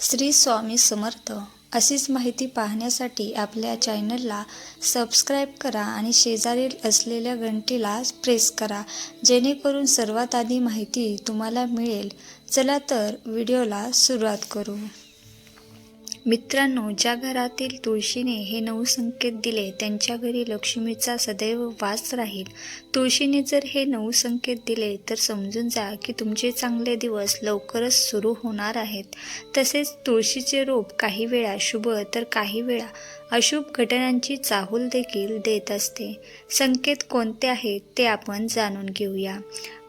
श्री स्वामी समर्थ. अशीच माहिती पाहण्यासाठी आपल्या चॅनलला सबस्क्राईब करा आणि शेजारील असलेल्या घंटीला प्रेस करा जेणेकरून सर्वात आधी माहिती तुम्हाला मिळेल. चला तर व्हिडिओला सुरुवात करू. मित्रांनो ज्या घरातील तुळशीने हे नऊ संकेत दिले त्यांच्या घरी लक्ष्मीचा सदैव वास राहील. तुळशीने जर हे नऊ संकेत दिले तर समजून जा की तुमचे चांगले दिवस लवकरच सुरू होणार आहेत. तसेच तुळशीचे रोप काही वेळा शुभ तर काही वेळा अशुभ घटनांची चाहूल देखील देत असते. संकेत कोणते आहेत ते आपण जाणून घेऊया.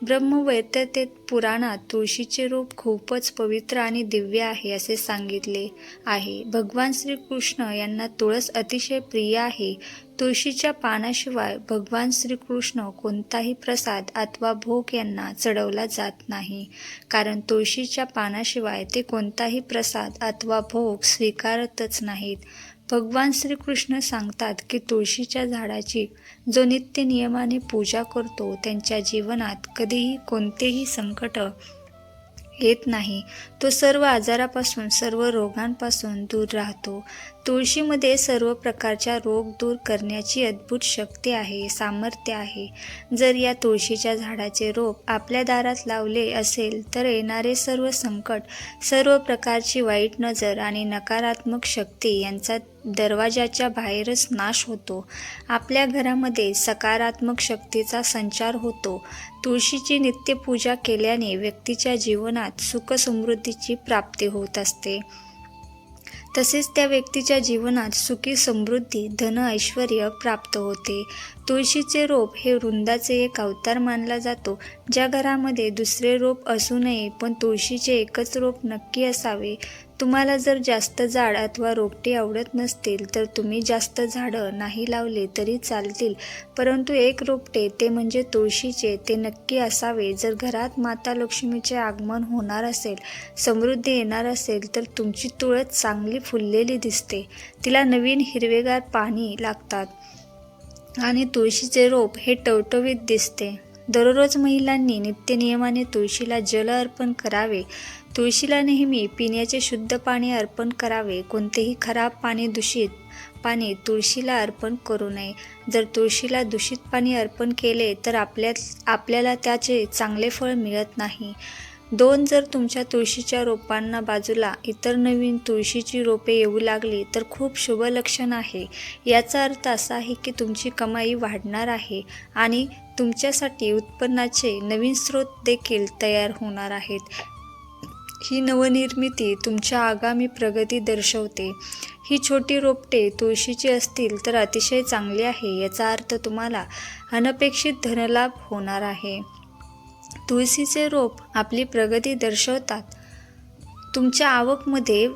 ब्रह्मवैततेत पुराणात तुळशीचे रूप खूपच पवित्र आणि दिव्य आहे असे सांगितले आहे. भगवान श्रीकृष्ण यांना तुळस अतिशय प्रिय आहे. तुळशीच्या पानाशिवाय भगवान श्रीकृष्ण कोणताही प्रसाद अथवा भोग यांना चढवला जात नाही. कारण तुळशीच्या पानाशिवाय ते कोणताही प्रसाद अथवा भोग स्वीकारतच नाहीत. भगवान श्रीकृष्ण सांगतात की तुळशीच्या झाडाची जो नित्य नियमाने पूजा करतो त्यांच्या जीवनात कधीही कोणतेही संकट येत नाही. तो सर्व आजारापासून सर्व रोगांपासून दूर राहतो. तुळशीमध्ये सर्व प्रकारच्या रोग दूर करण्याची अद्भुत शक्ती आहे सामर्थ्य आहे. जर या तुळशीच्या झाडाचे रोप आपल्या दारात लावले असेल तर येणारे सर्व संकट सर्व प्रकारची वाईट नजर आणि नकारात्मक शक्ती यांचा दरवाजाच्या बाहेरच नाश होतो. आपल्या घरामध्ये सकारात्मक शक्तीचा संचार होतो. तुळशीची नित्यपूजा केल्याने व्यक्तीच्या जीवनात सुखसमृद्धीची प्राप्ती होत असते. तसेच त्या व्यक्तीच्या जीवनात सुखी समृद्धी धन ऐश्वर प्राप्त होते. तुळशीचे रोप हे वृंदाचे एक अवतार मानला जातो ज्या घरामध्ये दुसरे रोप असू नये पण तुळशीचे एकच रोप नक्की असावे. तुम्हाला जर जास्त झाड अथवा रोपटे आवडत नसतील तर तुम्ही जास्त झाडं नाही लावले तरी चालतील. परंतु एक रोपटे ते म्हणजे तुळशीचे ते नक्की असावे. जर घरात माता लक्ष्मीचे आगमन होणार असेल समृद्धी येणार असेल तर तुमची तुळस चांगली फुललेली दिसते. तिला नवीन हिरवेगार पाणी लागतात. आणि तुळशीचे रोप हे टवटवीत दिसते. दररोज महिलांनी नित्यनियमाने तुळशीला जल अर्पण करावे. तुळशीला नेहमी पिण्याचे शुद्ध पाणी अर्पण करावे. कोणतेही खराब पाणी दूषित पाणी तुळशीला अर्पण करू नये. जर तुळशीला दूषित पाणी अर्पण केले तर आपल्या आपल्याला त्याचे चांगले फळ मिळत नाही. दोन जर तुमच्या तुळशीच्या रोपांना बाजूला इतर नवीन तुळशीची रोपे येऊ लागली तर खूप शुभ लक्षण आहे. याचा अर्थ असा आहे की तुमची कमाई वाढणार आहे आणि तुमच्यासाठी उत्पन्नाचे नवीन स्रोत देखील तयार होणार आहेत. ही नवनिर्मिती तुमच्या आगामी प्रगती दर्शवते. ही छोटी रोपटे तुळशीची असतील तर अतिशय चांगली आहे याचा अर्थ तुम्हाला अनपेक्षित धनलाभ होणार आहे. तुळशीचे रोप आपली प्रगती दर्शवतात. तुमच्या आवकमध्ये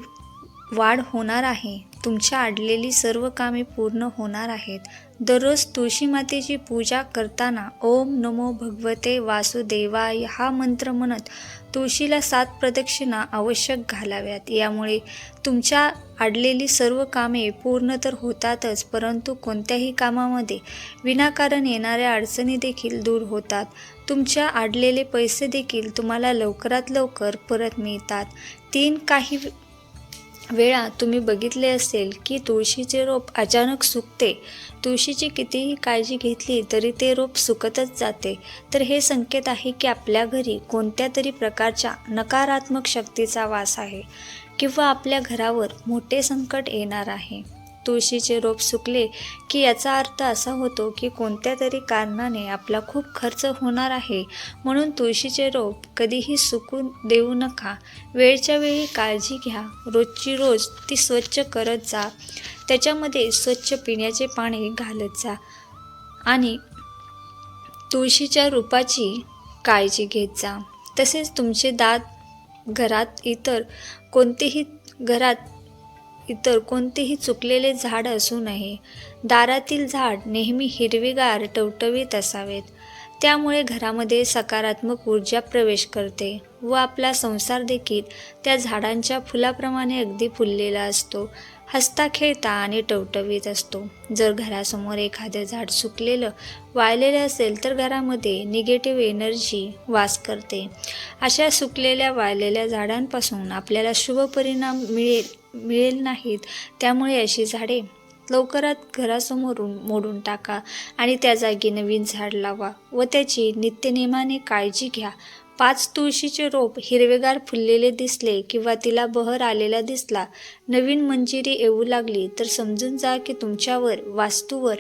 वाढ होणार आहे. तुमच्या अडलेली सर्व कामे पूर्ण होणार आहेत. दररोज तुळशी मातेची पूजा करताना ओम नमो भगवते वासुदेवाय हा मंत्र म्हणत तुळशीला सात प्रदक्षिणा आवश्यक घालाव्यात. यामुळे तुमच्या अडलेली सर्व कामे पूर्ण तर होतातच परंतु कोणत्याही कामामध्ये विनाकारण येणाऱ्या अडचणी देखील दूर होतात. तुमच्या अडलेले पैसे देखील तुम्हाला लवकरात लवकर परत मिळतात. तीन काही वेळा तुम्ही बघितले असेल की तुळशीचे रोप अचानक सुकते. तुळशीची कितीही काळजी घेतली तरी ते रोप सुकतच जाते. तर हे संकेत आहे की आपल्या घरी कोणत्या तरी प्रकारच्या नकारात्मक शक्तीचा वास आहे किंवा आपल्या घरावर मोठे संकट येणार आहे. तुळशीचे रोप सुकले की याचा अर्थ असा होतो की कोणत्या तरी कारणाने आपला खूप खर्च होणार आहे. म्हणून तुळशीचे रोप कधीही सुकून देऊ नका. वेळच्या वेळी काळजी घ्या. रोजची रोज ती स्वच्छ करत जा. त्याच्यामध्ये स्वच्छ पिण्याचे पाणी घालत जा. आणि तुळशीच्या रूपाची काळजी घेत जा. तसेच तुमचे दात घरात इतर कोणतेही घरात इतर कोणतेही चुकलेले झाड असू नये. दारातील झाड नेहमी हिरवीगार टवटवीत असावेत. त्यामुळे घरामध्ये सकारात्मक ऊर्जा प्रवेश करते व आपला संसार देखील त्या झाडांच्या फुलाप्रमाणे अगदी फुललेला असतो. हसता खेळता आणि टवटवीत असतो. जर घरासमोर एखादं झाड सुकलेलं वाळलेलं असेल तर घरामध्ये निगेटिव्ह एनर्जी वास करते. अशा सुकलेल्या वाळलेल्या झाडांपासून आपल्याला शुभ परिणाम मिळेल मिळेल नाहीत. त्यामुळे अशी झाडे लवकरात घरासमोरून मोडून टाका आणि त्या जागी नवीन झाड लावा व त्याची नित्यनेमाने काळजी घ्या. पाच तुळशीचे रोप हिरवेगार फुललेले दिसले किंवा तिला बहर आलेला दिसला नवीन मंजिरी येऊ लागली तर समजून जा की तुमच्यावर वास्तूवर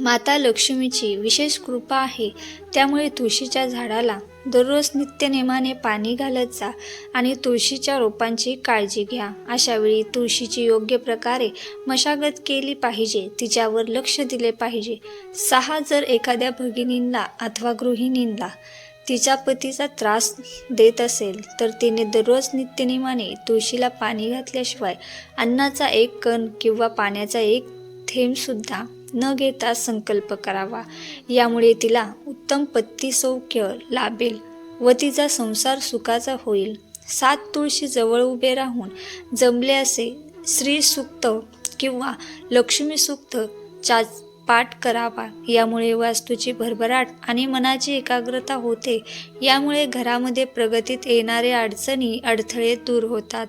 माता लक्ष्मीची विशेष कृपा आहे. त्यामुळे तुळशीच्या झाडाला दररोज नित्यनेमाने पाणी घालत जा आणि तुळशीच्या रोपांची काळजी घ्या. अशावेळी तुळशीची योग्य प्रकारे मशागत केली पाहिजे तिच्यावर लक्ष दिले पाहिजे. सहा जर एखाद्या भगिनींना अथवा गृहिणींना तिच्या पतीचा त्रास देत असेल तर तिने दररोज नित्यनिमाने तुळशीला पाणी घातल्याशिवाय अन्नाचा एक कण किंवा पाण्याचा एक थेंबसुद्धा न घेता संकल्प करावा. यामुळे तिला उत्तम पत्ती सौख्य लाभेल व तिचा संसार सुखाचा होईल. सात तुळशी जवळ उभे राहून जमले असे श्री सुक्त किंवा लक्ष्मी सुक्त चा पाठ करावा. यामुळे वास्तूची भरभराट आणि मनाची एकाग्रता होते. यामुळे घरामध्ये प्रगतीत येणारे अडचणी अडथळे दूर होतात.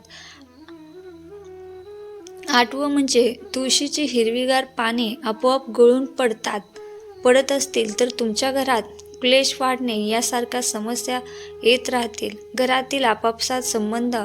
आठवं म्हणजे तुळशीची हिरवीगार पाने आपोआप गळून पडतात. पडत असतील तर तुमच्या घरात क्लेश वाढणे यासारख्या समस्या येत राहतील. घरातील आपापसात संबंध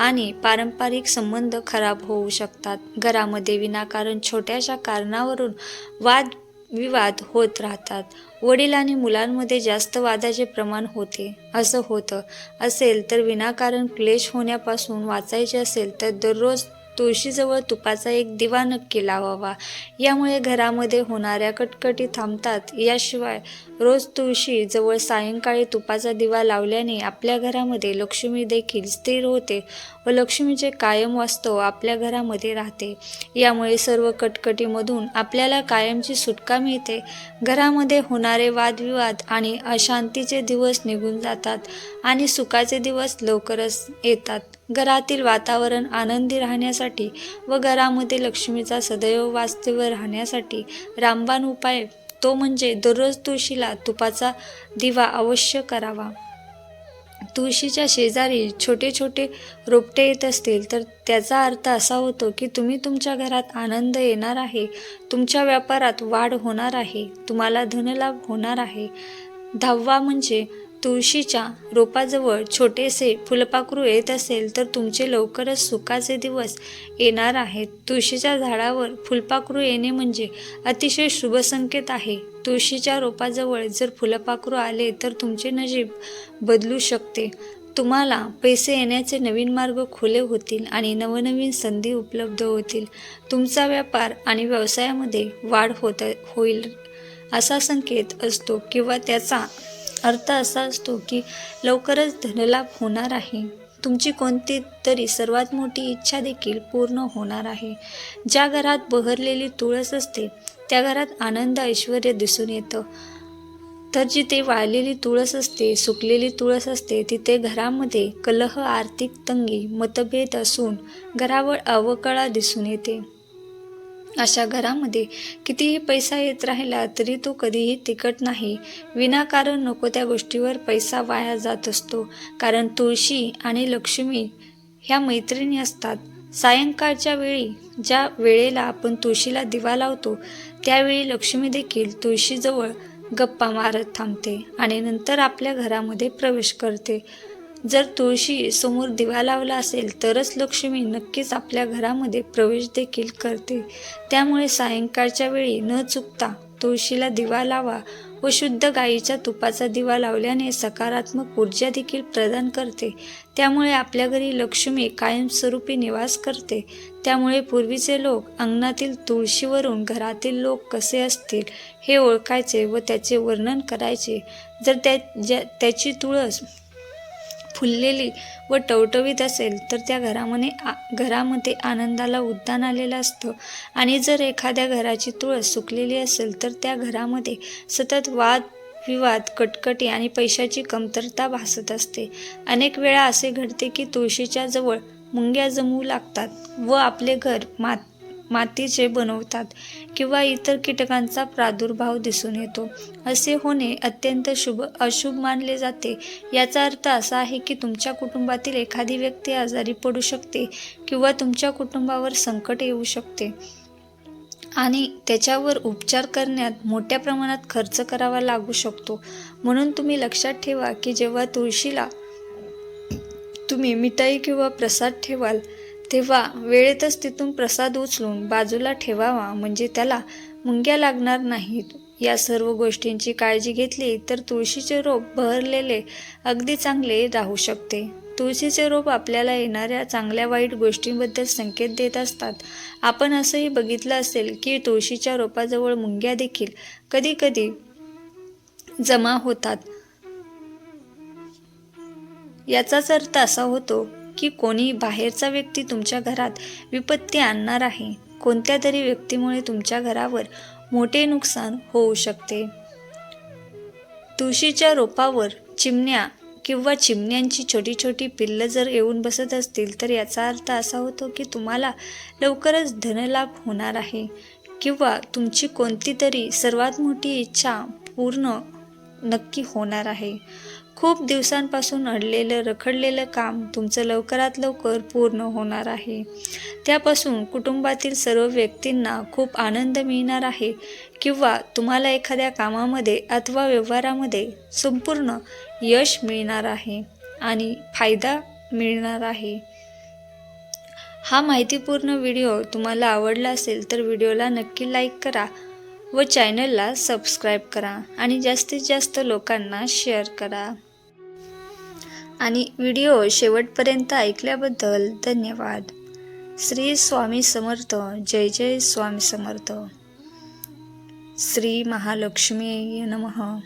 आणि पारंपरिक संबंध खराब होऊ शकतात. घरामध्ये विनाकारण छोट्याशा कारणावरून वाद विवाद होत राहतात. वडील आणि मुलांमध्ये जास्त वादाचे प्रमाण होते. असं होतं असेल तर विनाकारण क्लेश होण्यापासून वाचायचे असेल तर दररोज तुळशीजवळ तुपाचा एक दिवा नक्की लावावा यामुळे घरामध्ये होणाऱ्या कटकटी थांबतात. याशिवाय रोज तुळशी जवळ सायंकाळी तुपाचा दिवा लावल्याने आपल्या घरामध्ये लक्ष्मी देखील स्थिर होते व लक्ष्मीचे कायम वास्तव आपल्या घरामध्ये राहते. यामुळे सर्व कटकटीमधून आपल्याला कायमची सुटका मिळते. घरामध्ये होणारे वादविवाद आणि अशांतीचे दिवस निघून जातात आणि सुखाचे दिवस लवकरच येतात. घरातील वातावरण आनंदी राहण्यासाठी व घरामध्ये लक्ष्मीचा सदैव वास्तव्य राहण्यासाठी रामबाण उपाय तो म्हणजे दररोज तुळशीला तुपाचा दिवा अवश्य करावा. तुळशीच्या शेजारी छोटे छोटे रोपटे येत असतील तर त्याचा अर्थ असा होतो की तुम्ही तुमच्या घरात आनंद येणार आहे तुमच्या व्यापारात वाढ होणार आहे तुम्हाला धनलाभ होणार आहे. दहावा म्हणजे तुळशीच्या रोपाजवळ छोटेसे फुलपाखरू येत असेल तर तुमचे लवकरच सुखाचे दिवस येणार आहेत. तुळशीच्या झाडावर फुलपाखरू येणे म्हणजे अतिशय शुभ संकेत आहे. तुळशीच्या रोपाजवळ जर फुलपाखरू आले तर तुमचे नजीब बदलू शकते. तुम्हाला पैसे येण्याचे नवीन मार्ग खुले होतील आणि नवनवीन संधी उपलब्ध होतील. तुमचा व्यापार आणि व्यवसायामध्ये वाढ होत होईल असा संकेत असतो किंवा त्याचा अर्थ असा असतो की लवकरच धनलाभ होणार आहे. तुमची कोणती तरी सर्वात मोठी इच्छा देखील पूर्ण होणार आहे. ज्या घरात बहरलेली तुळस असते त्या घरात आनंद ऐश्वर दिसून येतं. तर जिथे वाळलेली तुळस असते सुकलेली तुळस असते तिथे घरामध्ये कलह आर्थिक तंगी मतभेद असून घरावर अवकळा दिसून येते. अशा घरामध्ये कितीही पैसा येत राहिला तरी तो कधीही तिकट नाही. विनाकारण नको त्या गोष्टीवर पैसा वाया जात असतो. कारण तुळशी आणि लक्ष्मी ह्या मैत्रिणी असतात. सायंकाळच्या वेळी ज्या वेळेला आपण तुळशीला दिवा लावतो त्यावेळी लक्ष्मी देखील तुळशीजवळ गप्पा मारत थांबते आणि नंतर आपल्या घरामध्ये प्रवेश करते. जर तुळशी समोर दिवा लावला असेल तरच लक्ष्मी नक्कीच आपल्या घरामध्ये प्रवेश देखील करते. त्यामुळे सायंकाळच्या वेळी न चुकता तुळशीला दिवा लावा व शुद्ध गाईच्या तुपाचा दिवा लावल्याने सकारात्मक ऊर्जा देखील प्रदान करते. त्यामुळे आपल्या घरी लक्ष्मी कायमस्वरूपी निवास करते. त्यामुळे पूर्वीचे लोक अंगणातील तुळशीवरून घरातील लोक कसे असतील हे ओळखायचे व त्याचे वर्णन करायचे. जर त्या ज्या त्याची तुळस फुललेली व टवटवीत असेल तर त्या घरामध्ये आ घरामध्ये आनंदाला उद्दान आलेलं असतं. आणि जर एखाद्या घराची तुळस सुकलेली असेल तर त्या घरामध्ये सतत वाद विवाद कटकटी आणि पैशाची कमतरता भासत असते. अनेक वेळा असे घडते की तुळशीच्या जवळ मुंग्या जमू लागतात व आपले घर मात मातीचे बनवतात किंवा इतर कीटकांचा प्रादुर्भाव दिसून येतो. असे होणे अत्यंत शुभ अशुभ मानले जाते. याचा अर्थ असा आहे की तुमच्या कुटुंबातील एखादी व्यक्ती आजारी पडू शकते किंवा तुमच्या कुटुंबावर संकट येऊ शकते. आणि त्याच्यावर उपचार करण्यात मोठ्या प्रमाणात खर्च करावा लागू शकतो. म्हणून तुम्ही लक्षात ठेवा की जेव्हा तुळशीला तुम्ही मिठाई किंवा प्रसाद ठेवाल तेव्हा वेळेतच तिथून प्रसाद उचलून बाजूला ठेवावा म्हणजे त्याला मुंग्या लागणार नाहीत. या सर्व गोष्टींची काळजी घेतली तर तुळशीचे रोप बहरलेले अगदी चांगले राहू शकते. तुळशीचे रोप आपल्याला येणाऱ्या चांगल्या वाईट गोष्टींबद्दल संकेत देत असतात. आपण असंही बघितलं असेल की तुळशीच्या रोपाजवळ मुंग्या देखील कधीकधी जमा होतात. याचाच अर्थ असा होतो की कोणी बाहेरचा व्यक्ती तुमच्या घरात विपत्ती आणणार आहे. कोणत्या तरी व्यक्तीमुळे तुमच्या घरावर मोठे नुकसान होऊ शकते. तुळशीच्या रोपावर चिमण्या किंवा चिमण्यांची छोटी छोटी पिल्लं जर येऊन बसत असतील तर याचा अर्थ असा होतो की तुम्हाला लवकरच धनलाभ होणार आहे किंवा तुमची कोणती तरी सर्वात मोठी इच्छा पूर्ण नक्की होणार आहे. खूप दिवसांपासून अडलेलं रखडलेलं काम तुमचं लवकरात लवकर पूर्ण होणार आहे. त्यापासून कुटुंबातील सर्व व्यक्तींना खूप आनंद मिळणार आहे किंवा तुम्हाला एखाद्या कामामध्ये अथवा व्यवहारामध्ये संपूर्ण यश मिळणार आहे आणि फायदा मिळणार आहे. हा माहितीपूर्ण व्हिडिओ तुम्हाला आवडला असेल तर व्हिडिओला नक्की लाईक करा व चॅनलला सबस्क्राईब करा आणि जास्तीत जास्त लोकांना शेअर करा. आणि व्हिडिओ शेवटपर्यंत ऐकल्याबद्दल धन्यवाद. श्री स्वामी समर्थ जय जय स्वामी समर्थ. श्री महालक्ष्मी नमः.